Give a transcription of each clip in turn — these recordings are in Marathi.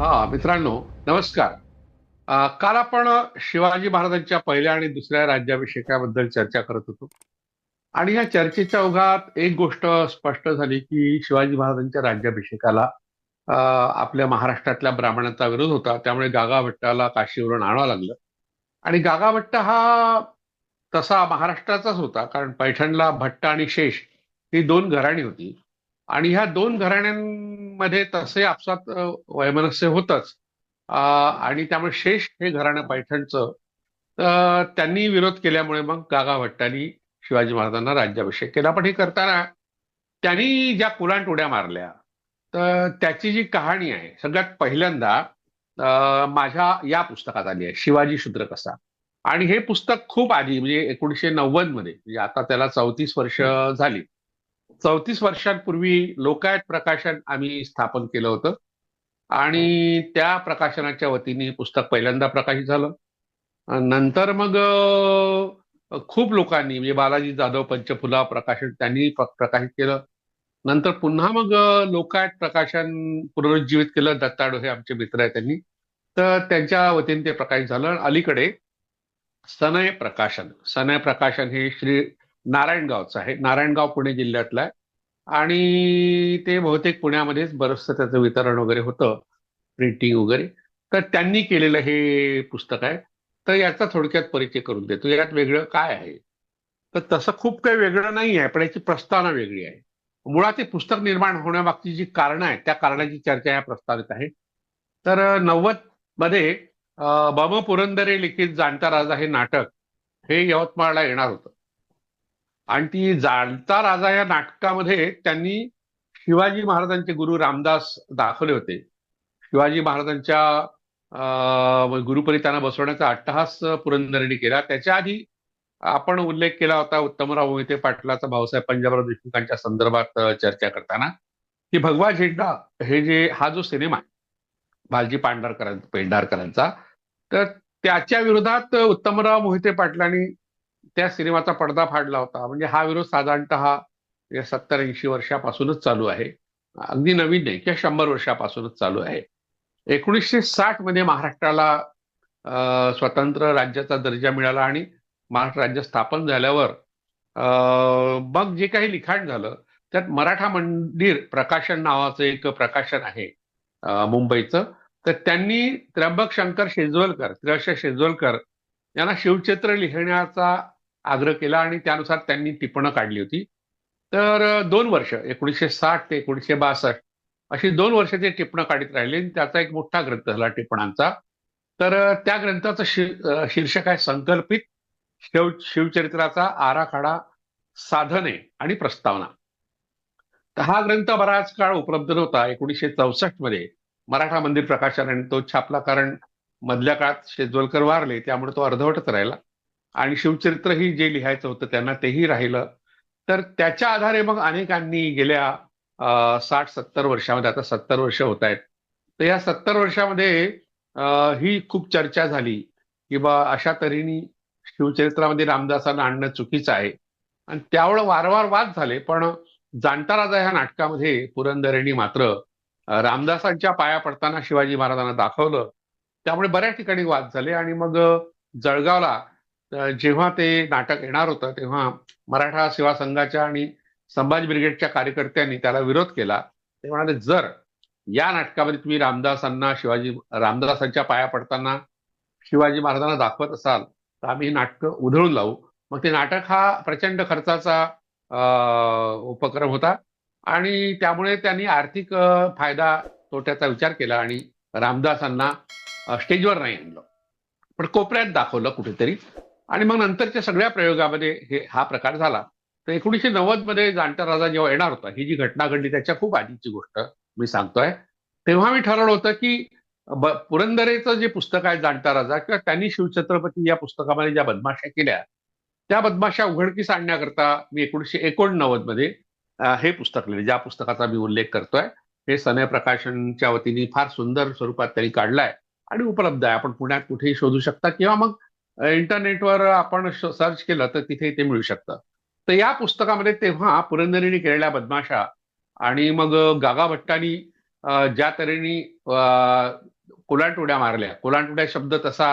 हा मित्रांनो नमस्कार. काल आपण शिवाजी महाराजांच्या पहिल्या आणि दुसऱ्या राज्याभिषेकाबद्दल चर्चा करत होतो. आणि या चर्चेच्या ओघात एक गोष्ट स्पष्ट झाली की शिवाजी महाराजांच्या राज्याभिषेकाला आपल्या महाराष्ट्रातल्या ब्राह्मणांचा विरोध होता. त्यामुळे गागाभट्टाला काशीवरून आणावं लागलं. आणि गागाभट्ट हा तसा महाराष्ट्राचाच होता कारण पैठणला भट्ट आणि शेष ही दोन घराणी होती. आणि ह्या दोन घराण्यां घराण्यांमध्ये तसे आपसात वैमनस्य होतच. आणि त्यामुळे शेष हे घराणं पैठणचं त्यांनी विरोध केल्यामुळे मग गागा भट्टांनी शिवाजी महाराजांना राज्याभिषेक केला. पण हे करताना त्यांनी ज्या कुलांट उड्या मारल्या तर त्याची जी कहाणी आहे सगळ्यात पहिल्यांदा माझ्या या पुस्तकात आली आहे शिवाजी शूद्र कसा. आणि हे पुस्तक खूप आधी म्हणजे एकोणीसशे नव्वदमध्ये म्हणजे आता त्याला चौतीस वर्ष झाली. चौतीस वर्षांपूर्वी लोकायत प्रकाशन आम्ही स्थापन केलं होतं. आणि त्या प्रकाशनाच्या वतीने हे पुस्तक पहिल्यांदा प्रकाशित झालं. नंतर मग खूप लोकांनी म्हणजे बालाजी जाधव पंचफुला प्रकाशन त्यांनी प्रकाशित केलं. नंतर पुन्हा मग लोकायत प्रकाशन पुनरुज्जीवित केलं. दत्ताडो हे आमचे मित्र आहेत त्यांनी. तर त्यांच्या वतीने ते प्रकाशित झालं. अलीकडे सनय प्रकाशन. सनय प्रकाशन हे श्री नारायणगावचं आहे. नारायणगाव पुणे जिल्ह्यातलं आहे. आणि ते बहुतेक पुण्यामध्येच बरंचसं त्याचं वितरण वगैरे होतं प्रिंटिंग वगैरे. तर त्यांनी केलेलं हे पुस्तक आहे. तर याचा थोडक्यात परिचय करून देतो. यात वेगळं काय आहे? तर तसं खूप काही वेगळं नाही आहे पण याची प्रस्तावना वेगळी आहे. मुळात हे पुस्तक निर्माण होण्यामागची जी कारणं आहेत त्या कारणाची चर्चा या प्रस्तावित आहे. तर नव्वदमध्ये बम पुरंदरे लिखित जाणता राजा हे नाटक हे यवतमाळला येणार होतं. आणि ती जाणता राजा या नाटकामध्ये त्यांनी शिवाजी महाराजांचे गुरु रामदास दाखवले होते. शिवाजी महाराजांच्या गुरुपरी त्यांना बसवण्याचा अट्टहास पुरंदरेंनी केला. त्याच्या आधी आपण उल्लेख केला होता उत्तमराव मोहिते पाटलाचा भाऊसाहेब पंजाबराव देशमुखांच्या संदर्भात चर्चा करताना की भगवा झेंडा हे जे हा जो सिनेमा आहे भालजी पांढरकर पेंढारकरांचा तर त्याच्या विरोधात उत्तमराव मोहिते पाटलांनी त्या सिनेमाचा पडदा फाडला होता. म्हणजे हा विरोध साधारणतः सत्तर ऐंशी वर्षापासूनच चालू आहे. अगदी नवीन नाही किंवा शंभर वर्षापासूनच चालू आहे. एकोणीसशे साठमध्ये महाराष्ट्राला स्वतंत्र राज्याचा दर्जा मिळाला आणि महाराष्ट्र राज्य स्थापन झाल्यावर मग जे काही लिखाण झालं त्यात मराठा मंदिर प्रकाशन नावाचं एक प्रकाशन आहे मुंबईचं. तर त्यांनी त्र्यंबक शंकर शेजवलकर त्र्यश शेजवलकर यांना शिवचित्र लिहिण्याचा आग्रह केला आणि त्यानुसार त्यांनी टिपणं काढली होती. तर दोन वर्ष एकोणीसशे साठ ते एकोणीसशे बासष्ट अशी दोन वर्ष ते टिपणं काढत राहिले आणि त्याचा एक मोठा ग्रंथ झाला टिपणांचा. तर त्या ग्रंथाचं शीर्षक आहे संकल्पित शिव शिवचरित्राचा आराखडा साधने आणि प्रस्तावना. तर हा ग्रंथ बराच काळ उपलब्ध नव्हता. एकोणीसशे चौसष्टमध्ये मराठा मंदिर प्रकाशनाने तो छापला. कारण मधल्या काळात शेजवलकर वारले त्यामुळे तो अर्धवटच राहिला. आणि शिवचरित्रही जे लिहायचं होतं त्यांना तेही राहिलं. तर त्याच्या आधारे मग अनेकांनी गेल्या साठ सत्तर वर्षामध्ये आता सत्तर वर्ष होत आहेत. तर या सत्तर वर्षामध्ये ही खूप चर्चा झाली की बा अशा तऱ्हेने शिवचरित्रामध्ये रामदासांना आणणं चुकीचं आहे. आणि त्यावेळं वारंवार वाद झाले पण जाणता राजा ह्या नाटकामध्ये पुरंदरेंनी मात्र रामदासांच्या पाया पडताना शिवाजी महाराजांना दाखवलं. त्यामुळे बऱ्याच ठिकाणी वाद झाले आणि मग जळगावला जेव्हा ते नाटक येणार होतं तेव्हा मराठा सेवा संघाच्या आणि संभाजी ब्रिगेडच्या कार्यकर्त्यांनी त्याला विरोध केला. ते म्हणाले जर या नाटकामध्ये तुम्ही रामदासांना शिवाजी रामदासांच्या पाया पडताना शिवाजी महाराजांना दाखवत असाल तर आम्ही ही नाटकं उधळून लावू. मग ते नाटक हा प्रचंड खर्चाचा उपक्रम होता आणि त्यामुळे त्यांनी आर्थिक फायदा तोट्याचा विचार केला आणि रामदासांना स्टेजवर नाही आणलं. पण कोपऱ्यात दाखवलं कुठेतरी. आणि मग नंतरच्या सगळ्या प्रयोगामध्ये हे हा प्रकार झाला. तर एकोणीसशे नव्वदमध्ये जाणता राजा जेव्हा येणार होता ही जी घटना घडली त्याच्या खूप आधीची गोष्ट मी सांगतोय. तेव्हा मी ठरवलं होतं की पुरंदरेचं जे पुस्तक आहे जाणता राजा किंवा त्यांनी शिवछत्रपती या पुस्तकामध्ये ज्या बदमाशा केल्या त्या बदमाशा उघडकीस आणण्याकरता मी एकोणीसशे एकोणनव्वदमध्ये हे पुस्तक लिहिले. ज्या पुस्तकाचा मी उल्लेख करतोय हे सनय प्रकाशनच्या वतीने फार सुंदर स्वरूपात त्यांनी काढलाय. आणि उपलब्ध आहे. आपण पुण्यात कुठेही शोधू शकता किंवा मग इंटरनेटवर आपण सर्च केलं तर तिथे ते मिळू शकतं. तर या पुस्तकामध्ये तेव्हा पुरंदरीने केलेल्या बदमाशा आणि मग गागाभट्टांनी ज्या तऱ्हेने कोलांटुड्या मारल्या. कोलांटुड्या शब्द तसा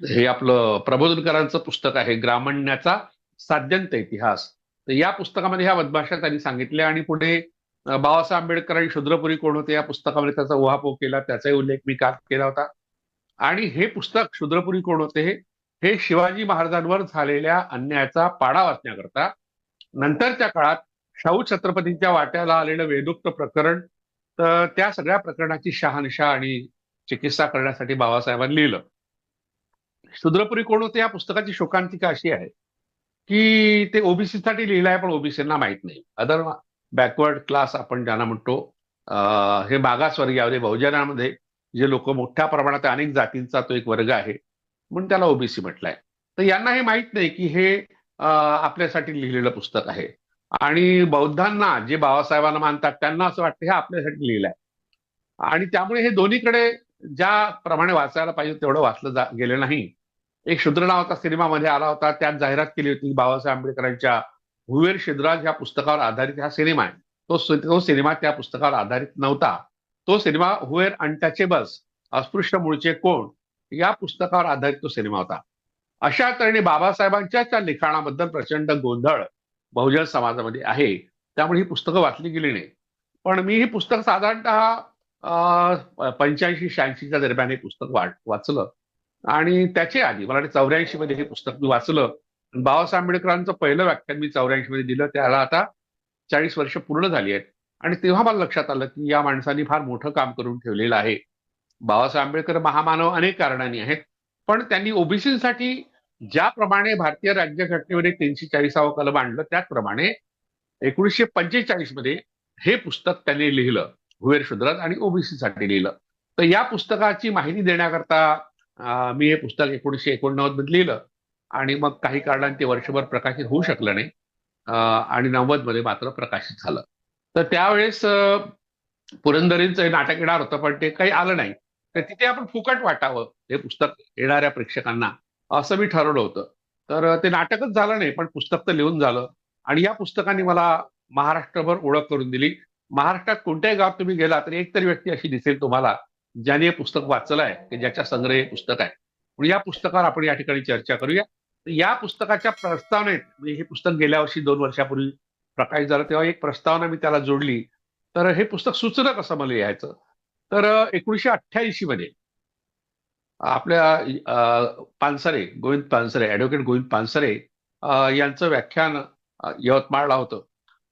हे आपलं प्रबोधनकरांचं पुस्तक आहे. ग्रामण्याचा साध्यंत इतिहास. तर या पुस्तकामध्ये ह्या बदमाशा त्यांनी सांगितल्या आणि पुढे बाबासाहेब आंबेडकर आणि शूद्रपुरी कोण होते या पुस्तकामध्ये त्याचा उहापोह केला त्याचाही उल्लेख मी काल केला होता. आणि हे पुस्तक शूद्रपुरी कोण होते हे शिवाजी महाराजांवर झालेल्या अन्यायाचा पाडा वाचण्याकरता नंतरच्या काळात शाहू छत्रपतींच्या वाट्याला आलेलं वेदुक्त प्रकरण तर त्या सगळ्या प्रकरणाची शहानिशा आणि चिकित्सा करण्यासाठी बाबासाहेबांनी लिहिलं. शूद्रपुरी कोण होते या पुस्तकाची शोकांतिका अशी आहे की ते ओबीसी साठी लिहिलं आहे पण ओबीसींना माहीत नाही. अदर बॅकवर्ड क्लास आपण ज्यांना म्हणतो हे मागासवर्गीयामध्ये बहुजनामध्ये जे लोक मोठ्या प्रमाणात अनेक जातींचा तो एक वर्ग आहे म्हणून त्याला ओबीसी म्हटलंय. तर यांना हे माहीत नाही की हे आपल्यासाठी लिहिलेलं पुस्तक आहे. आणि बौद्धांना जे बाबासाहेबांना मानतात त्यांना असं वाटतं हे आपल्यासाठी लिहिलंय. आणि त्यामुळे हे दोन्हीकडे ज्या प्रमाणे वाचायला पाहिजे तेवढं वाचलं जा गेलं नाही. एक शूद्र नावाचा सिनेमा मध्ये आला होता त्यात जाहिरात केली होती बाबासाहेब आंबेडकरांच्या हुवेर शिद्राज ह्या पुस्तकावर आधारित हा सिनेमा आहे. तो तो सिनेमा त्या पुस्तकावर आधारित नव्हता. तो सिनेमा हुवेर अनटचेबल्स अस्पृश्य मूळचे कोण या पुस्तकावर आधारित तो सिनेमा होता. अशा तऱ्हेने बाबासाहेबांच्या त्या लिखाणाबद्दल प्रचंड गोंधळ बहुजन समाजामध्ये आहे. त्यामुळे ही पुस्तकं वाचली गेली नाही. पण मी ही पुस्तक साधारणतः पंच्याऐंशी शहाऐंशीच्या दरम्यान हे पुस्तक वाचलं. आणि त्याचे आधी मला चौऱ्याऐंशी मध्ये हे पुस्तक मी वाचलं. बाबासाहेब आंबेडकरांचं पहिलं व्याख्यान मी चौऱ्याऐंशी मध्ये दिलं. त्याला आता चाळीस वर्ष पूर्ण झाली आहेत. आणि तेव्हा मला लक्षात आलं की या माणसांनी फार मोठं काम करून ठेवलेलं आहे. बाबासाहेब आंबेडकर महामानव अनेक कारणांनी आहेत. पण त्यांनी ओबीसीसाठी ज्याप्रमाणे भारतीय राज्यघटनेमध्ये तीनशे चाळीसावं कलम आणलं त्याचप्रमाणे एकोणीसशे पंचेचाळीसमध्ये हे पुस्तक त्यांनी लिहिलं हुवेर शुद्रात आणि ओबीसी साठी लिहिलं. तर या पुस्तकाची माहिती देण्याकरता मी हे पुस्तक एकोणीसशे एकोणनव्वदमध्ये लिहिलं. आणि मग काही कारणाने ते वर्षभर प्रकाशित होऊ शकलं नाही. आणि नव्वदमध्ये मात्र प्रकाशित झालं. तर त्यावेळेस पुरंदरींचं हे नाटक येणार होतं पण ते काही आलं नाही. तर तिथे आपण फुकट वाटावं हे पुस्तक येणाऱ्या प्रेक्षकांना असं मी ठरवलं होतं. तर ते नाटकच झालं नाही पण पुस्तक तर लिहून झालं. आणि या पुस्तकाने मला महाराष्ट्रभर ओळख करून दिली. महाराष्ट्रात कोणत्याही गावात तुम्ही गेला तर एक तरी व्यक्ती अशी दिसेल तुम्हाला ज्याने हे पुस्तक वाचलं आहे की ज्याच्या संग्रह हे पुस्तक आहे. म्हणून या पुस्तकावर आपण या ठिकाणी चर्चा करूया. या पुस्तकाच्या प्रस्तावनेत म्हणजे हे पुस्तक गेल्या वर्षी दोन वर्षापूर्वी प्रकाशित झालं तेव्हा एक प्रस्तावना मी त्याला जोडली. तर हे पुस्तक सुचलं कसं मला लिहायचं? तर एकोणीसशे अठ्ठ्याऐंशी मध्ये आपल्या पानसरे गोविंद पानसरे ऍडव्होकेट गोविंद पानसरे यांचं व्याख्यान यवतमाळला होतं.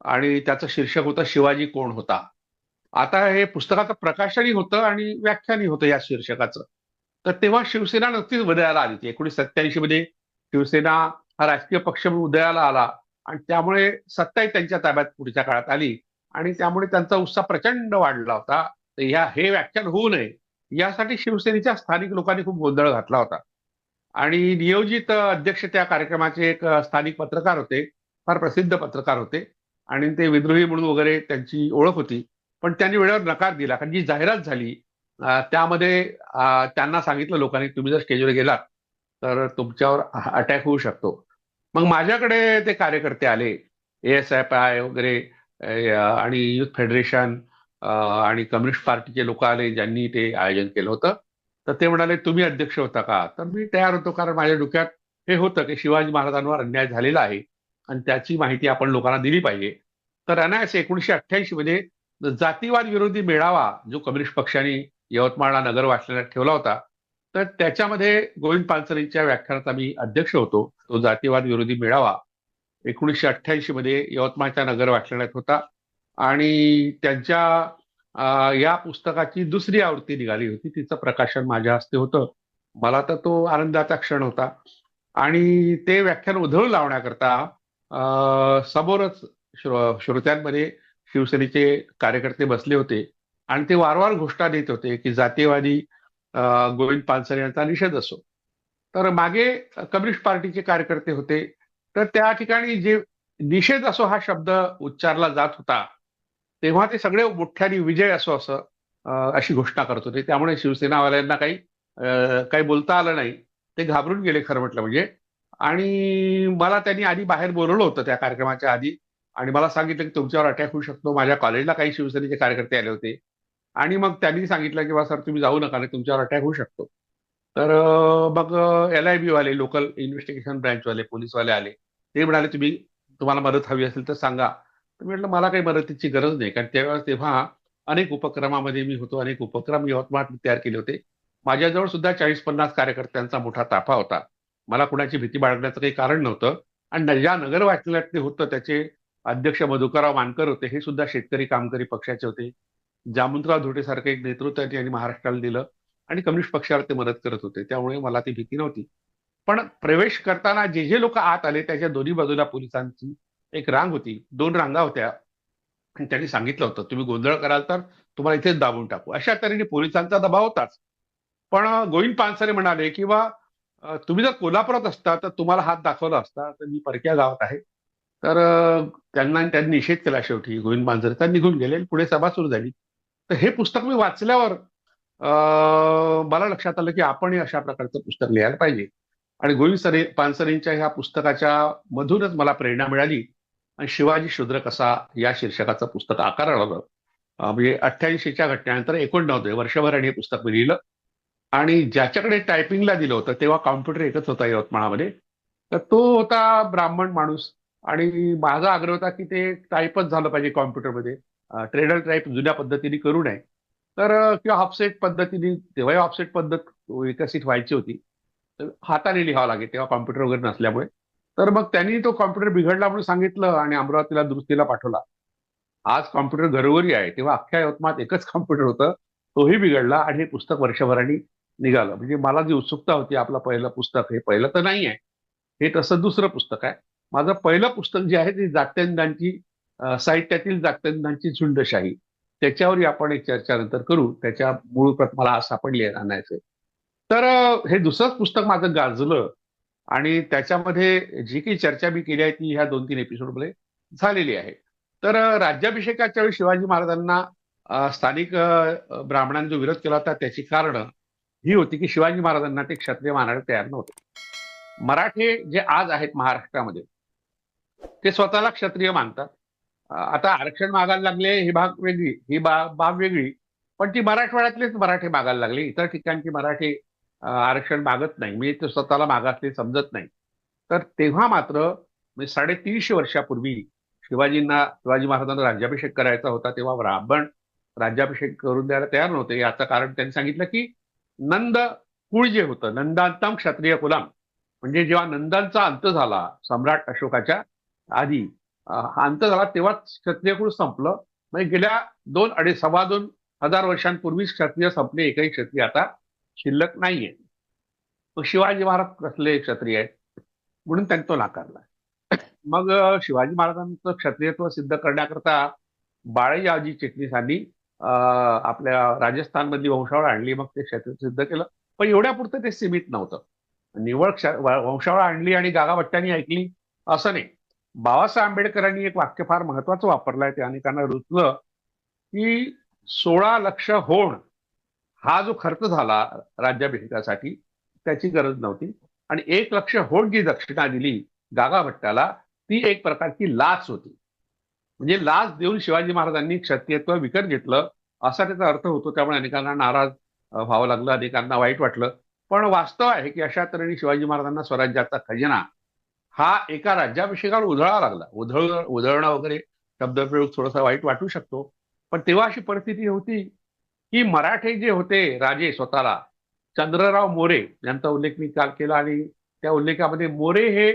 आणि त्याचं शीर्षक होतं शिवाजी कोण होता? आता हे पुस्तकाचं प्रकाशनही होतं आणि व्याख्यानही होतं या शीर्षकाचं. तर तेव्हा शिवसेना नक्कीच उदयाला आली होती. एकोणीसशे सत्याऐंशी मध्ये शिवसेना हा राजकीय पक्ष म्हणून उदयाला आला आणि त्यामुळे सत्ताही त्यांच्या ताब्यात पुढच्या काळात आली. आणि त्यामुळे त्यांचा उत्साह प्रचंड वाढला होता. तर ह्या हे व्याख्यान होऊ नये यासाठी शिवसेनेच्या स्थानिक लोकांनी खूप गोंधळ घातला होता. आणि नियोजित अध्यक्ष त्या कार्यक्रमाचे एक स्थानिक पत्रकार होते फार प्रसिद्ध पत्रकार होते. आणि ते विद्रोही म्हणून वगैरे त्यांची ओळख होती. पण त्यांनी वेळेवर नकार दिला. कारण जी जाहिरात झाली त्यामध्ये त्यांना सांगितलं लोकांनी तुम्ही जर स्टेजवर गेलात तर तुमच्यावर अटॅक होऊ शकतो. मग माझ्याकडे ते कार्यकर्ते आले एस एफ आय वगैरे आणि युथ फेडरेशन आणि कम्युनिस्ट पार्टीचे लोक आले ज्यांनी ते आयोजन केलं होतं. तर ते म्हणाले तुम्ही अध्यक्ष होता का? तर मी तयार होतो कारण माझ्या डोक्यात हे होतं की शिवाजी महाराजांवर अन्याय झालेला आहे आणि त्याची माहिती आपण लोकांना दिली पाहिजे. तर अनायास एकोणीसशे अठ्ठ्याऐंशी मध्ये जातीवाद विरोधी मेळावा जो कम्युनिस्ट पक्षाने यवतमाळला नगर वाचनालयात ठेवला होता तर त्याच्यामध्ये गोविंद पानसरेंच्या व्याख्यानाचा आम्ही अध्यक्ष होतो. तो जातीवाद विरोधी मेळावा एकोणीसशे अठ्ठ्याऐंशी मध्ये यवतमाळच्या नगर वाचनालयात होता आणि त्यांच्या या पुस्तकाची दुसरी आवृत्ती निघाली होती. तिचं प्रकाशन माझ्या हस्ते होतं. मला तर तो आनंदाचा क्षण होता. आणि ते व्याख्यान उधळून लावण्याकरता समोरच श्रो- श्रोत्यांमध्ये शिवसेनेचे कार्यकर्ते बसले होते आणि ते वारंवार घोषणा देत होते की जातीयवादी गोविंद पानसरे यांचा निषेध असो. तर मागे कम्युनिस्ट पार्टीचे कार्यकर्ते होते. तर त्या ठिकाणी जे निषेध असो हा शब्द उच्चारला जात होता तेव्हा ते सगळे मोठ्याने विजय असो असं अशी घोषणा करत होते. त्यामुळे शिवसेनावाल्यांना काही काही बोलता आलं नाही. ते घाबरून गेले खरं म्हटलं म्हणजे. आणि मला त्यांनी आधी बाहेर बोलवलं होतं त्या कार्यक्रमाच्या आधी. आणि मला सांगितलं की तुमच्यावर अटॅक होऊ शकतो. माझ्या कॉलेजला काही शिवसेनेचे कार्यकर्ते आले होते. आणि मग त्यांनी सांगितलं की बा सर तुम्ही जाऊ नका तुमच्यावर अटॅक होऊ शकतो. तर मग एल आय बी वाले लोकल इन्व्हेस्टिगेशन ब्रँचवाले पोलीसवाले आले. ते म्हणाले तुम्ही तुम्हाला मदत हवी असेल तर सांगा. मी म्हटलं मला काही मदतीची गरज नाही कारण त्यावेळेस तेव्हा अनेक उपक्रमामध्ये मी होतो अनेक उपक्रम यवतमाळ तयार केले होते. माझ्याजवळ सुद्धा चाळीस पन्नास कार्यकर्त्यांचा मोठा ताफा होता. मला कुणाची भीती बाळगण्याचं काही कारण नव्हतं. आणि ज्या नगर वाचल्यात होतं त्याचे अध्यक्ष मधुकरराव मानकर होते हे सुद्धा शेतकरी कामकरी पक्षाचे होते. जामवंतराव धोटे सारखं एक नेतृत्व त्यांनी महाराष्ट्राला दिलं आणि कम्युनिस्ट पक्षाला ते मदत करत होते. त्यामुळे मला ती भीती नव्हती. पण प्रवेश करताना जे जे लोक आत आले त्याच्या दोन्ही बाजूला पोलिसांची एक रांग होती. दोन रांगा होत्या. त्यांनी सांगितलं होतं तुम्ही गोंधळ कराल तर तुम्हाला इथेच दाबून टाकू. अशा तऱ्हेने पोलिसांचा दबाव होताच. पण गोविंद पानसरे म्हणाले किंवा तुम्ही जर कोल्हापुरात असता तर तुम्हाला हात दाखवला असता तर मी परक्या गावात आहे. तर त्यांना त्यांनी निषेध केला शेवटी. गोविंद पानसरे तर निघून गेले आणि पुढे सभा सुरू झाली. तर हे पुस्तक मी वाचल्यावर मला लक्षात आलं की आपणही अशा प्रकारचं पुस्तक लिहायला पाहिजे. आणि गोविंद सरे पानसरेंच्या ह्या पुस्तकाच्या मधूनच मला प्रेरणा मिळाली. आणि शिवाजी शूद्र कसा या शीर्षकाचं पुस्तक आकाराला आलं म्हणजे अठ्ठ्याऐंशीच्या घटनेनंतर एकोणनव्वद वर्षभराने हे पुस्तक मी लिहिलं. आणि ज्याच्याकडे टायपिंगला दिलं होतं तेव्हा कॉम्प्युटर एकच होता यवतमाळामध्ये. तर तो होता ब्राह्मण माणूस. आणि माझा आग्रह होता की ते टाईपच झालं पाहिजे कॉम्प्युटरमध्ये ट्रेडर टाईप जुन्या पद्धतीने करू नये. तर किंवा ऑफसेट पद्धतीने तेव्हाही ऑफसेट पद्धत विकसित व्हायची होती. तर हाताने लिहावं लागेल तेव्हा कॉम्प्युटर वगैरे नसल्यामुळे. तर मग त्यांनी तो कॉम्प्युटर बिघडला म्हणून सांगितलं आणि अमरावतीला दुरुस्तीला पाठवला. आज कॉम्प्युटर घरोघरी आहे तेव्हा अख्ख्या यवतमाळात एकच कॉम्प्युटर होतं. तोही बिघडला आणि हे पुस्तक वर्षभराने निघालं. म्हणजे मला जी उत्सुकता होती आपलं पहिलं पुस्तक हे पहिलं तर नाही आहे हे तसं दुसरं पुस्तक आहे. माझं पहिलं पुस्तक जे आहे ते जात्यांदांची साहित्यातील जात्यांदांची झुंडशाही. त्याच्यावरही आपण एक चर्चा नंतर करू. त्याच्या मूळ प्रत मला आज सापडली आणायचे तर हे दुसरंच पुस्तक माझं गाजलं आणि त्याच्यामध्ये जी काही चर्चा मी केली आहे ती ह्या दोन तीन एपिसोडमध्ये झालेली आहे. तर राज्याभिषेकाच्या वेळी शिवाजी महाराजांना स्थानिक ब्राह्मणांनी जो विरोध केला होता त्याची कारण ही होती की शिवाजी महाराजांना ते क्षत्रिय मानायला तयार नव्हते. मराठे जे आज आहेत महाराष्ट्रामध्ये ते स्वतःला क्षत्रिय मानतात. आता आरक्षण मागायला लागले ही भाग वेगळी ही बा बाब वेगळी. पण ती मराठवाड्यातलेच मराठी मागायला लागले. इतर ठिकाणची मराठी आरक्षण मागत नाही. मी ते स्वतःला मागासले समजत नाही. तर तेव्हा मात्र म्हणजे साडेतीनशे वर्षापूर्वी शिवाजींना शिवाजी महाराजांना राज्याभिषेक करायचा होता तेव्हा ब्राह्मण राज्याभिषेक करून द्यायला तयार नव्हते. याचं कारण त्यांनी सांगितलं की नंद कुळ जे होतं नंदांतम क्षत्रिय कुलाम म्हणजे जेव्हा नंदांचा अंत झाला सम्राट अशोकाच्या आधी हा अंत झाला तेव्हाच क्षत्रिय कुळ संपलं. म्हणजे गेल्या दोन अडीच सव्वा दोन हजार वर्षांपूर्वीच क्षत्रिय संपले एकही क्षत्रिय आता शिल्लक नाहीये. मग शिवाजी महाराज कसले क्षत्रिय आहेत? म्हणून त्यांनी तो नाकारला. मग शिवाजी महाराजांचं क्षत्रियत्व सिद्ध करण्याकरता बाळाजी चिटणीसांनी आपल्या राजस्थानमधली वंशावळ आणली मग ते क्षत्रिय सिद्ध केलं. पण एवढ्यापुरतं ते सीमित नव्हतं. निवळ वंशावळ आणली आणि गागाभट्ट्यांनी ऐकली असं नाही. बाबासाहेब आंबेडकरांनी एक वाक्य फार महत्वाचं वापरलंय ते अनेकांना रुचलं की सोळा लक्ष होण हा जो खर्च झाला राज्याभिषेकासाठी त्याची गरज नव्हती. आणि एक लक्ष होण जी दक्षिणा दिली गागाभट्टाला ती एक प्रकारची लाच होती. म्हणजे लाच देऊन शिवाजी महाराजांनी क्षत्रियत्व विकत घेतलं असा त्याचा अर्थ होतो. त्यामुळे अनेकांना नाराज व्हावं लागलं अनेकांना वाईट वाटलं. पण वास्तव आहे की अशा तऱ्हेने शिवाजी महाराजांना स्वराज्याचा खजिना हा एका राज्याभिषेकाला उधळा लागला. उधळ उधळणं वगैरे शब्दप्रयोग थोडासा वाईट वाटू शकतो. पण तेव्हा अशी परिस्थिती होती की मराठे जे होते राजे स्वतःला चंद्रराव मोरे यांचा उल्लेख मी काल केला आणि त्या उल्लेखामध्ये मोरे हे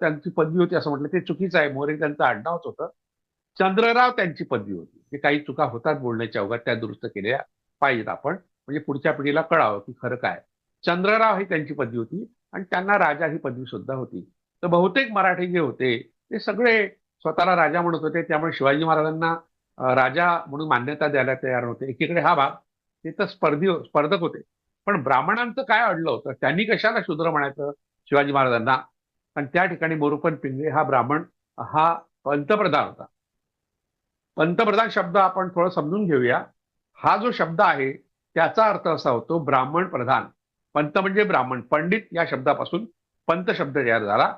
त्यांची पदवी होती असं म्हटलं. ते चुकीचं आहे. मोरे त्यांचं आडनावच होतं. चंद्रराव त्यांची पदवी होती. ते काही चुका होतात बोलण्याच्या अवघात त्या दुरुस्त केल्या पाहिजेत आपण. म्हणजे पुढच्या पिढीला कळावं की खरं काय. चंद्रराव ही त्यांची पदवी होती. आणि त्यांना राजा ही पदवी सुद्धा होती. तर बहुतेक मराठी जे होते ते सगळे स्वतःला राजा म्हणत होते. त्यामुळे शिवाजी महाराजांना राजा म्हणून मान्यता द्यायला तयार नव्हते. एकीकडे हा भाग ते तर स्पर्धी स्पर्धक होते. पण ब्राह्मणांचं काय अडलं होतं? त्यांनी कशाला शूद्र म्हणायचं शिवाजी महाराजांना? आणि त्या ठिकाणी मोरुपन पिंगळे हा ब्राह्मण हा पंतप्रधान होता. पंतप्रधान शब्द आपण थोडं समजून घेऊया. हा जो शब्द आहे त्याचा अर्थ असा होतो ब्राह्मण प्रधान. पंत म्हणजे ब्राह्मण. पंडित या शब्दापासून पंत शब्द तयार झाला.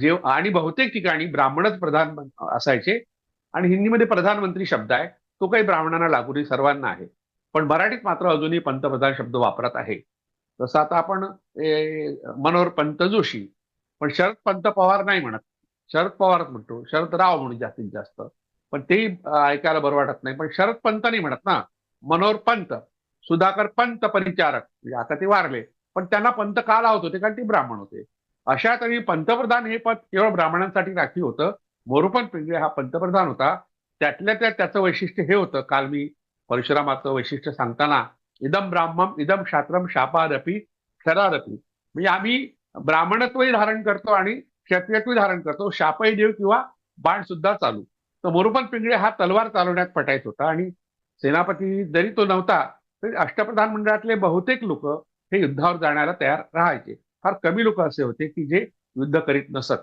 जे आणि बहुतेक ठिकाणी ब्राह्मणच प्रधान असायचे. आणि हिंदीमध्ये प्रधानमंत्री शब्द आहे. तो काही ब्राह्मणांना लागू नाही सर्वांना आहे. पण मराठीत मात्र अजूनही पंतप्रधान शब्द वापरत आहे. तसं आता आपण मनोहर पंत जोशी. पण शरद पंत पवार नाही म्हणत. शरद पवारच म्हणतो. शरद राव म्हणून जास्तीत जास्त. पण तेही ऐकायला बरं वाटत नाही. पण शरद पंत नाही म्हणत ना. मनोहर पंत. सुधाकर पंत परिचारक. म्हणजे आता ते वारले. पण त्यांना पंत का लावत होते? कारण ते ब्राह्मण होते. अशा तरी पंतप्रधान हे पद केवळ ब्राह्मणांसाठी राखीव होतं. मोरुपन पिंगळे हा पंतप्रधान होता. त्यातल्या त्यात त्याचं वैशिष्ट्य हे होतं. काल मी परशुरामाचं वैशिष्ट्य सांगताना इदम ब्राह्मम इदम शात्रम शापादपी क्षरारपी म्हणजे आम्ही ब्राह्मणत्वही धारण करतो आणि क्षत्रियत्वही धारण करतो. शापही देव किंवा बाण सुद्धा चालू. तर मोरुपन पिंगळे हा तलवार चालवण्यात पटायचा होता. आणि सेनापती जरी तो नव्हता तर अष्टप्रधान मंडळातले बहुतेक लोक हे युद्धावर जाण्याला तयार राहायचे. फार कमी लोक असे होते की जे युद्ध करीत नसत.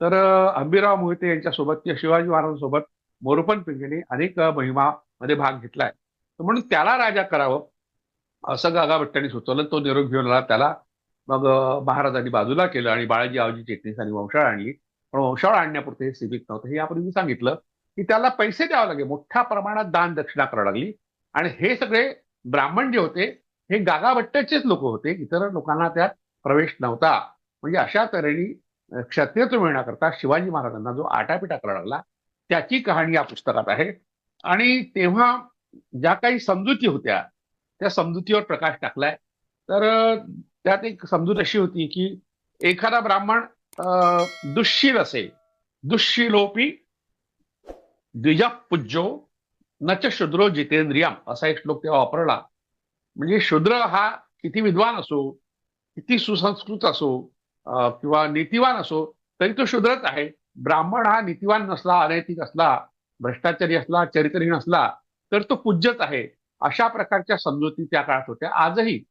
तर अंबिराव मोहिते यांच्यासोबत किंवा शिवाजी महाराजांसोबत मोरोपन पिंगेने अनेक मोहिमामध्ये भाग घेतलाय. म्हणून त्याला राजा करावं असं गागाभट्टांनी सुचवलं. तो निरोप घेऊन आला. त्याला मग महाराजांनी बाजूला केलं आणि बाळाजी आवजी चेटणीस आणि वंशाळ आणली. पण वंशाळ आणण्यापुरते हे सीमित नव्हतं. हे यापूर्वी मी सांगितलं की त्याला पैसे द्यावे लागले मोठ्या प्रमाणात दान दक्षिणा करावी लागली. आणि हे सगळे ब्राह्मण जे होते हे गागाभट्टचेच लोक होते. इतर लोकांना त्यात प्रवेश नव्हता. म्हणजे अशा तऱ्हेने क्षत्रियत्व मिळण्याकरता शिवाजी महाराजांना जो आटापिटा करावा लागला त्याची कहाणी या पुस्तकात आहे. आणि तेव्हा ज्या काही समजुती होत्या त्या समजुतीवर प्रकाश टाकलाय. तर त्यात एक समजूत अशी होती की एखादा ब्राह्मण दुःशील असेल दुःशीलोपी द्विजपूज्यो नच शूद्रो जितेंद्रियम असा एक श्लोक तेव्हा वापरला. म्हणजे शूद्र हा किती विद्वान असो किती सुसंस्कृत असो किंवा नीतिवान असो तरी तो शूद्रच आहे. ब्राह्मण हा नीतिवान नसला अनैतिक असला भ्रष्टाचारी असला चरित्रहीन असला तर तो पूज्यच आहे. अशा प्रकारच्या समजुती त्या काळात होत्या. आजही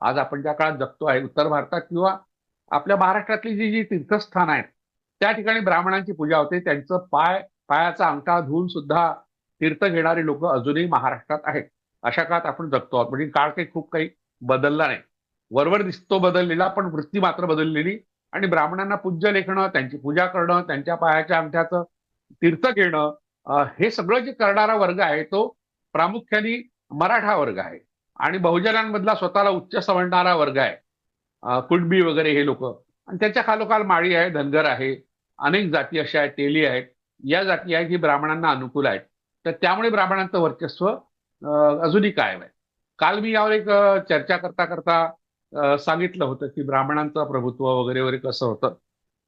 आज आपण ज्या काळात जगतो आहे उत्तर भारतात किंवा आपल्या महाराष्ट्रातली जी जी तीर्थस्थान आहेत त्या ठिकाणी ब्राह्मणांची पूजा होते. त्यांचं पाय पायाचा अंगठा धुवून सुद्धा तीर्थ घेणारे लोक अजूनही महाराष्ट्रात आहेत. अशा काळात आपण जगतो आहोत. म्हणजे काळ काही खूप काही बदलला नाही. वरवर दिसतो बदललेला पण वृत्ती मात्र बदललेली. आणि ब्राह्मणांना पूज्य लेखणं त्यांची पूजा करणं त्यांच्या पायाच्या अंगठ्याचं तीर्थ घेणं हे सगळं जे करणारा वर्ग आहे तो प्रामुख्याने मराठा वर्ग आहे. आणि बहुजनांमधला स्वतःला उच्च समजणारा वर्ग आहे. कुडबी वगैरे हे लोक. आणि त्याच्या खालोखाल माळी आहे धनगर आहे अनेक जाती अशा आहेत तेली आहेत. या जाती आहेत जी ब्राह्मणांना अनुकूल आहेत. तर त्यामुळे ब्राह्मणांचं वर्चस्व अजूनही कायम आहे. काल मी यावर एक चर्चा करता करता सांगितलं होतं की ब्राह्मणांचं प्रभुत्व वगैरे वगैरे कसं होतं.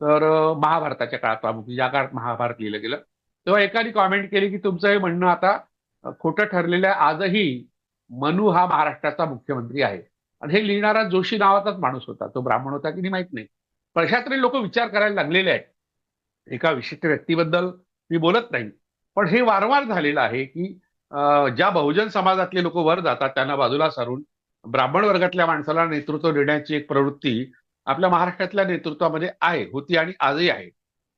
तर महाभारताच्या काळात प्रामुख्याने ज्या काळात महाभारत लिहिलं गेलं. तेव्हा एकाने कॉमेंट केली की तुमचं हे म्हणणं आता खोटं ठरलेलं आहे. आजही मनू हा महाराष्ट्राचा मुख्यमंत्री आहे. आणि हे लिहिणारा जोशी नावाचाच माणूस होता. तो ब्राह्मण होता की नाही माहीत नाही. पण अशा तरी लोक विचार करायला लागलेले आहेत. एका विशिष्ट व्यक्तीबद्दल मी बोलत नाही. पण हे वारंवार झालेलं आहे की ज्या बहुजन समाजातले लोक वर जातात त्यांना बाजूला सारून ब्राह्मण वर्गातल्या माणसाला नेतृत्व देण्याची एक प्रवृत्ती आपल्या महाराष्ट्रातल्या नेतृत्वामध्ये आहे होती आणि आजही आहे.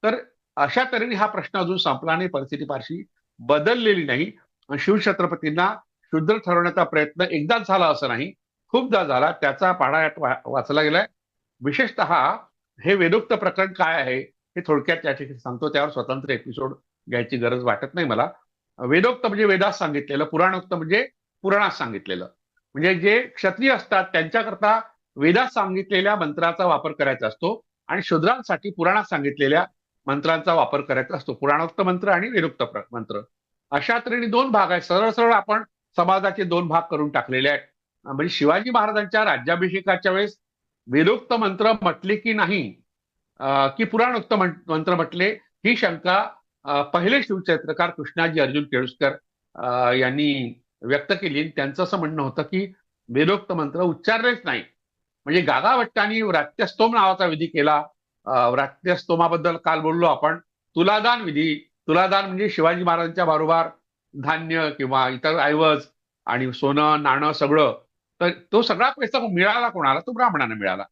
तर अशा तऱ्हेने हा प्रश्न अजून संपला नाही परिस्थिती फारशी बदललेली नाही. शिवछत्रपतींना शुद्र ठरवण्याचा प्रयत्न एकदाच झाला असं नाही खूपदा झाला त्याचा पाढा वाचला गेलाय. विशेषत हे वेदोक्त प्रकरण काय आहे हे थोडक्यात त्या ठिकाणी सांगतो. त्यावर स्वतंत्र एपिसोड घ्यायची गरज वाटत नाही मला. वेदोक्त म्हणजे वेदास सांगितलेलं पुराणोक्त म्हणजे पुराणात सांगितलेलं. म्हणजे जे क्षत्रिय असतात त्यांच्याकरता वेदात सांगितलेल्या मंत्राचा वापर करायचा असतो आणि शूद्रांसाठी पुराणात सांगितलेल्या मंत्रांचा वापर करायचा असतो. पुराणोक्त मंत्र आणि वेदोक्त मंत्र. अशा तऱ्हेने दोन भाग आहेत. सरळ सरळ आपण समाजाचे दोन भाग करून टाकलेले आहेत. म्हणजे शिवाजी महाराजांच्या राज्याभिषेकाच्या वेळेस वेदोक्त मंत्र म्हटले की नाही की पुराणोक्त मंत्र म्हटले ही शंका पहिले शिवचरित्रकार कृष्णाजी अर्जुन केळुसकर यांनी व्यक्त केली. त्यांचं असं म्हणणं होतं की वेदोक्त मंत्र उच्चारलेच नाही म्हणजे गागाभट्टांनी व्रात्यस्तोम नावाचा विधी केला. व्रात्यस्तोमाबद्दल काल बोललो आपण. तुलादान विधी तुलादान म्हणजे शिवाजी महाराजांच्या बरोबर धान्य किंवा इतर ऐवज आणि सोनं नाणं सगळं. तर तो सगळा पैसा मिळाला कोणाला? तो ब्राह्मणांना मिळाला.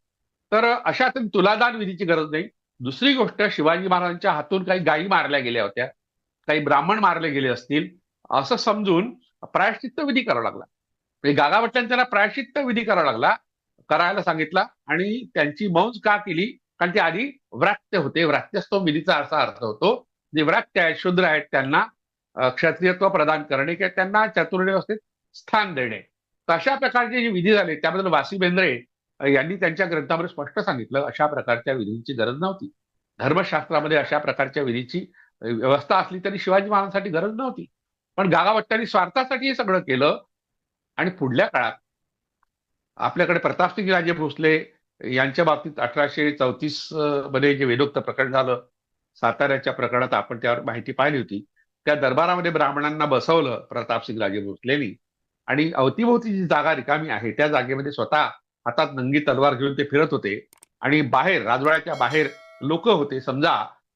तर अशा तुलादान विधीची गरज नाही. दुसरी गोष्ट शिवाजी महाराजांच्या हातून काही गायी मारल्या गेल्या होत्या. काही ब्राह्मण मारले गेले असतील. असं समजून प्रायश्चित्त विधी करावा लागला. म्हणजे गागाभट्ट्यांना प्रायश्चित्त विधी करावा लागला करायला सांगितला आणि त्यांची मौज का केली? कारण ते आधी व्रात्य होते. व्रात्यस्तव विधीचा असा अर्थ होतो जे व्रात्य आहेत शूद्र आहेत त्यांना क्षत्रियत्व प्रदान करणे किंवा त्यांना चतुर्थ व्यवस्थेत स्थान देणे. अशा प्रकारचे जे विधी झाले त्याबद्दल वासी बेंद्रे यांनी त्यांच्या ग्रंथामध्ये स्पष्ट सांगितलं अशा प्रकारच्या विधींची गरज नव्हती. धर्मशास्त्रामध्ये अशा प्रकारच्या विधीची व्यवस्था असली तरी शिवाजी महाराजांसाठी गरज नव्हती. पण गागाभट्टांनी स्वार्थासाठी हे सगळं केलं आणि पुढल्या काळात आपल्याकडे प्रतापसिंग राजे भोसले यांच्या बाबतीत अठराशे चौतीसमध्ये जे वेदोक्त प्रकरण झालं साताऱ्याच्या प्रकरणात आपण त्यावर माहिती पाहिली होती. त्या दरबारामध्ये ब्राह्मणांना बसवलं प्रतापसिंग राजे भोसलेनी आणि अवतीभोवती जी जागा रिकामी आहे त्या जागेमध्ये स्वतः हातात नंगी तलवार घेऊन ते फिरत होते. आणि बाहेर राजवाड्याच्या बाहेर लोक होते. समजा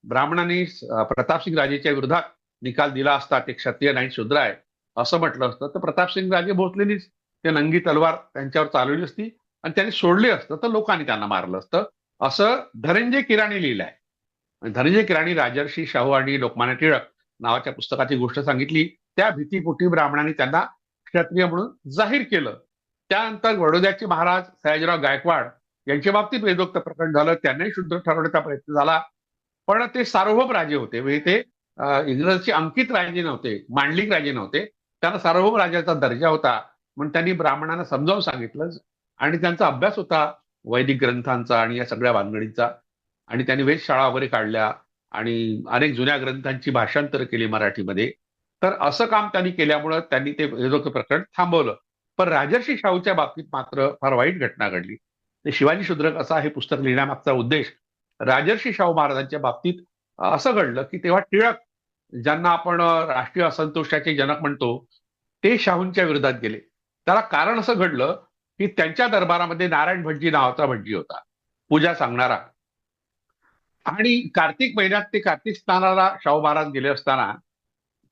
ब्राह्मणांनी प्रतापसिंग राजेच्या विरोधात निकाल दिला असता ते क्षत्रिय नाही शूद्र आहे असं म्हटलं असतं तर प्रतापसिंग राजे भोसलेनीच ते नंगी तलवार त्यांच्यावर चालवली असती आणि त्यांनी सोडले असतं तर लोकांनी त्यांना मारलं असतं. असं धनंजय किराणी लिहिलं आहे धनंजय किराणी राजर्षी शाहू आणि लोकमान्य टिळक नावाच्या पुस्तकाची गोष्ट सांगितली. त्या भीतीपोटी ब्राह्मणांनी त्यांना क्षत्रिय म्हणून जाहीर केलं. त्यानंतर बडोद्याचे महाराज सयाजीराव गायकवाड यांच्या बाबतीत वेदोक्त प्रकरण झालं. त्यांनाही शुद्ध ठरवण्याचा प्रयत्न झाला. पण ते सार्वभौम राजे होते. म्हणजे ते इंग्रजचे अंकित राजे नव्हते मांडलिक राजे नव्हते. त्यांना सार्वभौम राजाचा दर्जा होता. म्हणून त्यांनी ब्राह्मणांना समजावून सांगितलं आणि त्यांचा अभ्यास होता वैदिक ग्रंथांचा आणि या सगळ्या भानगडींचा आणि त्यांनी वेधशाळा वगैरे काढल्या आणि अनेक जुन्या ग्रंथांची भाषांतर केली मराठीमध्ये. तर असं काम त्यांनी केल्यामुळं त्यांनी ते वेदोक्त प्रकरण थांबवलं. पण राजर्षी शाहूच्या बाबतीत मात्र फार वाईट घटना घडली. शिवाजी शुद्रक असा हे पुस्तक लिहिण्यामागचा उद्देश राजर्षी शाहू महाराजांच्या बाबतीत असं घडलं की तेव्हा टिळक ज्यांना आपण राष्ट्रीय असंतोषाचे जनक म्हणतो ते शाहूंच्या विरोधात गेले. त्याला कारण असं घडलं की त्यांच्या दरबारामध्ये नारायण भटजी नावाचा भटजी होता. पूजा सांगणारा. आणि कार्तिक महिन्यात ते कार्तिक स्नानाला शाहू महाराज गेले असताना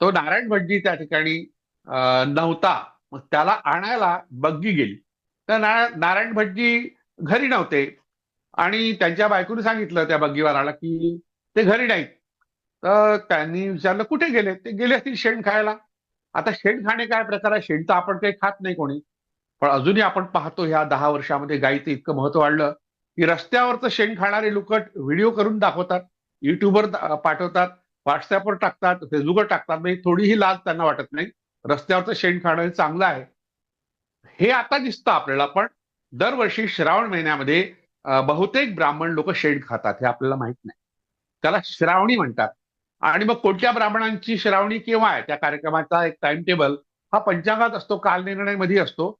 तो नारायण भटजी त्या ठिकाणी नव्हता. मग त्याला आणायला बग्गी गेली. तर नारायण भटजी घरी नव्हते. आणि त्यांच्या बायकोने सांगितलं त्या बग्गीवाराला की ते घरी नाहीत. तर त्यांनी विचारलं कुठे गेले? ते गेले असतील शेण खायला. आता शेण खाणे काय प्रकार आहे? शेण तर आपण काही खात नाही कोणी. पण अजूनही आपण पाहतो ह्या दहा वर्षामध्ये गाईचं इतकं महत्त्व वाढलं की रस्त्यावरचं शेण खाणारे लोक व्हिडिओ करून दाखवतात युट्यूबवर पाठवतात व्हॉट्सअपवर टाकतात फेसबुकवर टाकतात. म्हणजे थोडीही लाज त्यांना वाटत नाही. रस्त्यावरचं शेण खाणं हे चांगलं आहे. हे आता दिसतं आपल्याला पण दरवर्षी श्रावण महिन्यामध्ये बहुतेक ब्राह्मण लोक शेण खातात हे आपल्याला माहीत नाही. त्याला श्रावणी म्हणतात. आणि मग कोणत्या ब्राह्मणांची श्रावणी केव्हा आहे? त्या कार्यक्रमाचा एक टाइम टेबल हा पंचांगात असतो कालनिर्णयमध्ये असतो.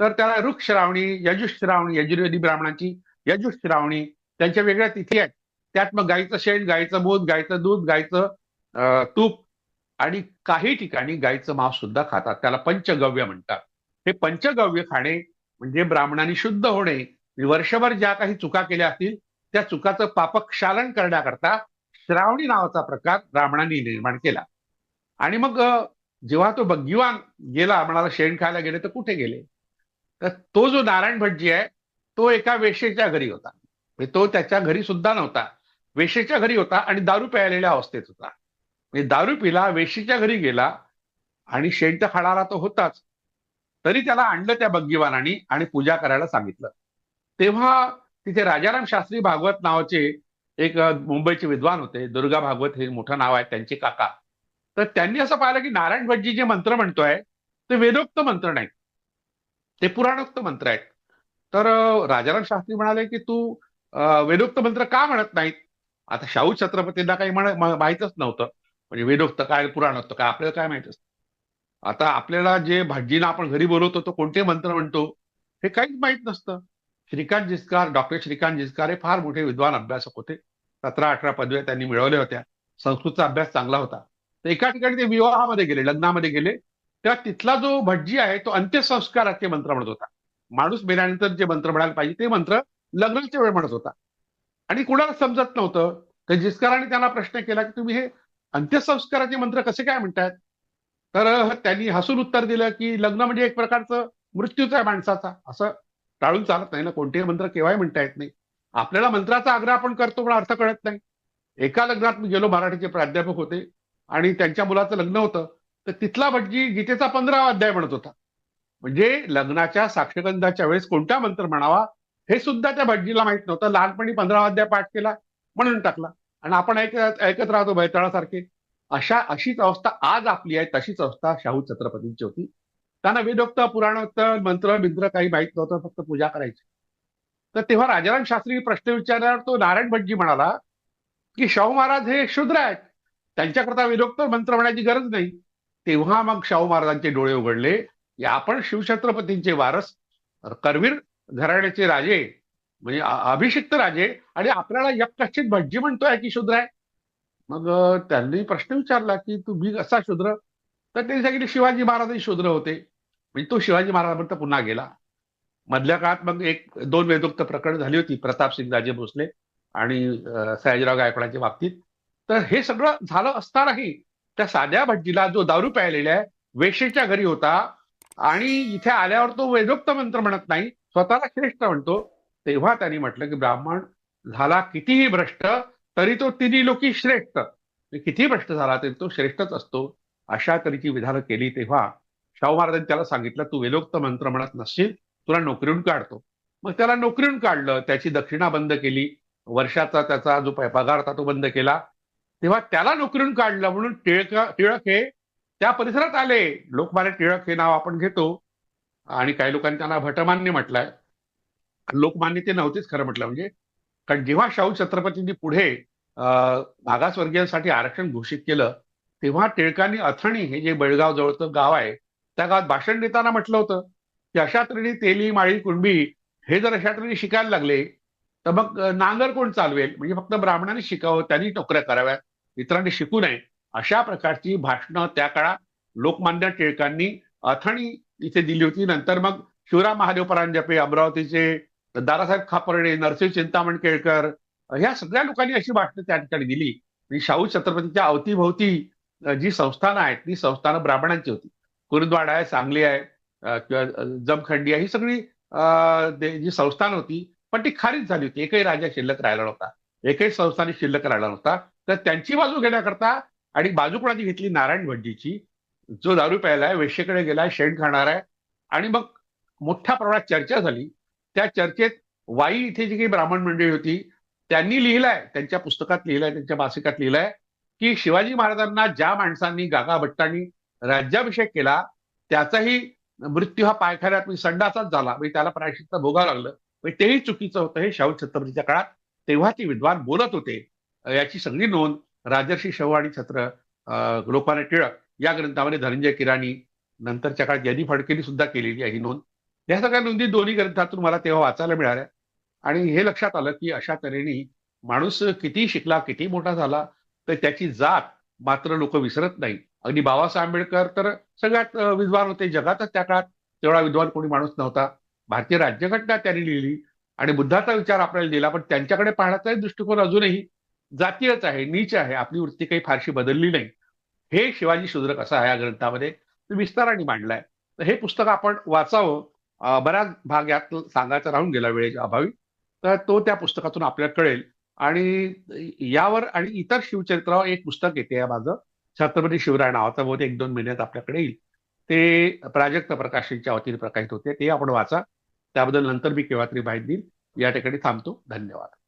तर त्याला रुख श्रावणी यजुष श्रावणी यजुर्वेदी ब्राह्मणांची यजुष श्रावणी त्यांच्या वेगळ्या तिथी आहेत. त्यात मग गाईचं शेण गाईचं मूत गाईचं दूध गाईचं अं, तूप आणि काही ठिकाणी गाईचं मांस सुद्धा खातात. त्याला पंचगव्य म्हणतात. हे पंचगव्य खाणे म्हणजे ब्राह्मणांनी शुद्ध होणे. वर्षभर ज्या काही चुका केल्या असतील त्या चुकाचं पापक्षालन करण्याकरता श्रावणी नावाचा प्रकार ब्राह्मणांनी निर्माण केला. आणि मग जेव्हा तो बग्गीवान गेला म्हणाला शेण खायला गेले तर कुठे गेले? तर तो जो नारायण भटजी आहे तो एका वेशेच्या घरी होता. म्हणजे तो त्याच्या घरी सुद्धा नव्हता. वेशेच्या घरी होता आणि दारू प्यायलेल्या अवस्थेत होता. म्हणजे दारू पिला वेशीच्या घरी गेला आणि शेण तर खाणारा तो होताच. तरी त्याला आणलं त्या बग्गीवानानी आणि पूजा करायला सांगितलं. तेव्हा तिथे राजाराम शास्त्री भागवत नावाचे एक मुंबईचे विद्वान होते. दुर्गा भागवत हे मोठं नाव आहे त्यांचे काका. तर त्यांनी असं पाहिलं की नारायण भटजी जे मंत्र म्हणतोय ते वेदोक्त मंत्र नाहीत. ते पुराणोक्त मंत्र आहेत. तर राजाराम शास्त्री म्हणाले की तू वेदोक्त मंत्र का म्हणत नाहीत? आता शाहू छत्रपतींना काही म्हण माहीतच नव्हतं. म्हणजे वेदोक्त काय पुराणोक्त काय आपल्याला काय माहीत असतं? आता आपल्याला जे भटजींना आपण घरी बोलवतो तो कोणते मंत्र म्हणतो हे काहीच माहीत नसतं. श्रीकांत जिचकार डॉक्टर श्रीकांत जिचकार हे फार मोठे विद्वान अभ्यासक होते. सतरा अठरा पदव्या त्यांनी मिळवल्या होत्या. संस्कृतचा अभ्यास चांगला होता. तर एका ठिकाणी ते विवाहामध्ये गेले लग्नामध्ये गेले. तेव्हा तिथला जो भटजी आहे तो अंत्यसंस्काराचे मंत्र म्हणत होता. माणूस मेल्यानंतर जे मंत्र म्हणायला पाहिजे ते मंत्र लग्नाच्या वेळ म्हणत होता. आणि कुणाला समजत नव्हतं. तर जिस्काराने त्यांना प्रश्न केला की तुम्ही हे अंत्यसंस्काराचे मंत्र कसे काय म्हणतात? तर त्यांनी हसून उत्तर दिलं की लग्न म्हणजे एक प्रकारचं मृत्यूच आहे माणसाचा. असं टाळून चालत नाही ना. कोणतेही मंत्र केव्हाही म्हणता येत नाही. आपल्याला मंत्राचा आग्रह आपण करतो पण अर्थ कळत नाही. एका लग्नात मी गेलो मराठीचे प्राध्यापक होते. आणि त्यांच्या मुलाचं लग्न होतं. तर तिथला भटजी गीतेचा पंधरावा अध्याय म्हणत होता. म्हणजे लग्नाच्या साक्षगंधाच्या वेळेस कोणता मंत्र म्हणावा हे सुद्धा त्या भटजीला माहीत नव्हतं. लहानपणी पंधरा अध्याय पाठ केला म्हणून टाकला. आणि आपण ऐकत ऐकत राहतो भैताळासारखे अशा अशीच अवस्था आज आपली आहे तशीच अवस्था शाहू छत्रपतींची होती. त्यांना वेदोक्त पुराणोक्त मंत्र बिंत्र काही माहीत नव्हतं फक्त पूजा करायची. तर तेव्हा राजाराम शास्त्री प्रश्न विचारल्यावर तो नारायण भटजी म्हणाला की शाहू महाराज हे शूद्र आहेत. त्यांच्याकरता वेदोक्त मंत्र म्हणायची गरज नाही. तेव्हा मग शाहू महाराजांचे डोळे उघडले. की आपण शिवछत्रपतींचे वारस करवीर घराण्याचे राजे म्हणजे अभिषिक्त राजे आणि आपल्याला यक्कश्चित भटजी म्हणतोय की शूद्र आहे. मग त्यांनी प्रश्न विचारला की तू मी कसा शूद्र? तर त्यांनी सांगितले शिवाजी महाराजही शूद्र होते. म्हणजे तो शिवाजी महाराजांपर्यंत पुन्हा गेला. मधल्या काळात मग एक दोन वेदोक्त प्रकरण झाली होती प्रताप सिंग राजे भोसले आणि सयाजीराव गायकवाडाच्या बाबतीत. तर हे सगळं झालं असतानाही त्या साध्या भटजीला जो दारू प्यायलेला आहे वेशेच्या घरी होता. आणि इथे आल्यावर तो वेदोक्त मंत्र म्हणत नाही स्वतःला श्रेष्ठ म्हणतो. तेव्हा त्यांनी म्हटलं की ब्राह्मण झाला कितीही भ्रष्ट तरी तो तिन्ही लोकी श्रेष्ठ. म्हणजे कितीही भ्रष्ट झाला तरी तो श्रेष्ठच असतो. अशा तऱ्हेची विधानं केली तेव्हा शाहू महाराजांनी त्याला सांगितलं तू वेलोक्त मंत्र म्हणत नसशील तुला नोकरीहून काढतो. मग त्याला नोकरीहून काढलं त्याची दक्षिणा बंद केली वर्षाचा त्याचा जो पगार होता तो बंद केला. तेव्हा त्याला नोकरीहून काढलं म्हणून टिळक टिळक हे त्या परिसरात आले. लोकमान्य टिळक हे नाव आपण घेतो. आणि काही लोकांनी त्यांना भटमान्य म्हटलंय. लोकमान्य ते नव्हतेच खरं म्हटलं म्हणजे. कारण जेव्हा शाहू छत्रपतींनी पुढे मागासवर्गीयांसाठी आरक्षण घोषित केलं तेव्हा टिळकांनी अथणी हे जे बेळगाव जवळचं गाव आहे त्या गावात भाषण देताना म्हटलं होतं की अशा तऱ्हेने तेली माळी कुणबी हे जर अशा तऱ्हेने शिकायला लागले तर मग नांगर कोण चालवेल? म्हणजे फक्त ब्राह्मणांनी शिकावं त्यांनी नोकऱ्या कराव्यात इतरांनी शिकू नये. अशा प्रकारची भाषणं त्या काळात लोकमान्य टिळकांनी अथणी इथे दिली होती. नंतर मग शिवराम महादेव परांजपे अमरावतीचे दादासाहेब खापर्डे नरसिंह चिंतामण केळकर ह्या सगळ्या लोकांनी अशी बातमी त्या ठिकाणी दिली. आणि शाहू छत्रपतीच्या अवतीभोवती जी संस्थानं आहेत ती संस्थानं ब्राह्मणांची होती. कुरुंदवाड आहे सांगली आहे किंवा जमखंडी आहे ही सगळी जी संस्थान होती पण ती खारीच झाली होती. एकही राजा शिल्लक राहिला नव्हता. एकही संस्थानी शिल्लक राहिला नव्हता. तर त्यांची बाजू घेण्याकरता आणि बाजू कोणाची घेतली? नारायण भटजीची जो दारू प्यायला आहे वेश्येकडे गेलाय शेण खाणार आहे आणि मग मोठ्या प्रमाणात चर्चा झाली. त्या चर्चेत वाई इथे जी काही ब्राह्मण मंडळी होती त्यांनी लिहिलंय त्यांच्या पुस्तकात लिहिलंय त्यांच्या मासिकात लिहिलंय की शिवाजी महाराजांना ज्या माणसांनी गागा भट्टांनी राज्याभिषेक केला त्याचाही मृत्यू हा पायखान्यात म्हणजे संडाचाच झाला. म्हणजे त्याला प्रायश्चित भोगावं लागलं. म्हणजे तेही चुकीचं होतं हे शाहू छत्रपतीच्या काळात. तेव्हा ते विद्वान बोलत होते. याची सगळी नोंद राजर्षी शाहू आणि छत्र लोकमान्य टिळक या ग्रंथामध्ये धनंजय किराणी नंतरच्या काळात यांनी फडकेनी सुद्धा केलेली आहे ही नोंद. या सगळ्या नोंदी दोन्ही ग्रंथातून मला तेव्हा वाचायला मिळाल्या. आणि हे लक्षात आलं की अशा तऱ्हेने माणूस किती शिकला किती मोठा झाला तर त्याची जात मात्र लोक विसरत नाही अगदी बाबासाहेब आंबेडकर तर सगळ्यात विद्वान होते जगातच त्या काळात. तेवढा विद्वान कोणी माणूस नव्हता. भारतीय राज्यघटना त्यांनी लिहिली आणि बुद्धाचा विचार आपल्याला दिला पण त्यांच्याकडे पाहण्याचाही दृष्टिकोन अजूनही जातीयच आहे नीच आहे आपली वृत्ती काही फारशी बदलली नाही. हे शिवाजी शूद्रक असा आहे या ग्रंथामध्ये. विस्ताराने मांडलाय. तर हे पुस्तक आपण वाचावं बऱ्याच भाग यात सांगायचा राहून गेला वेळेच्या अभावी तर तो त्या पुस्तकातून आपल्याला कळेल. आणि यावर आणि इतर शिवचरित्रावर एक पुस्तक येते या माझं छत्रपती शिवराय नावाचं बहुतेक एक दोन महिन्यात आपल्याकडे येईल. ते प्राजक्त प्रकाशनच्या वतीने प्रकाशित होते ते आपण वाचा. त्याबद्दल नंतर मी केव्हा तरी माहिती देईल या ठिकाणी थांबतो. धन्यवाद.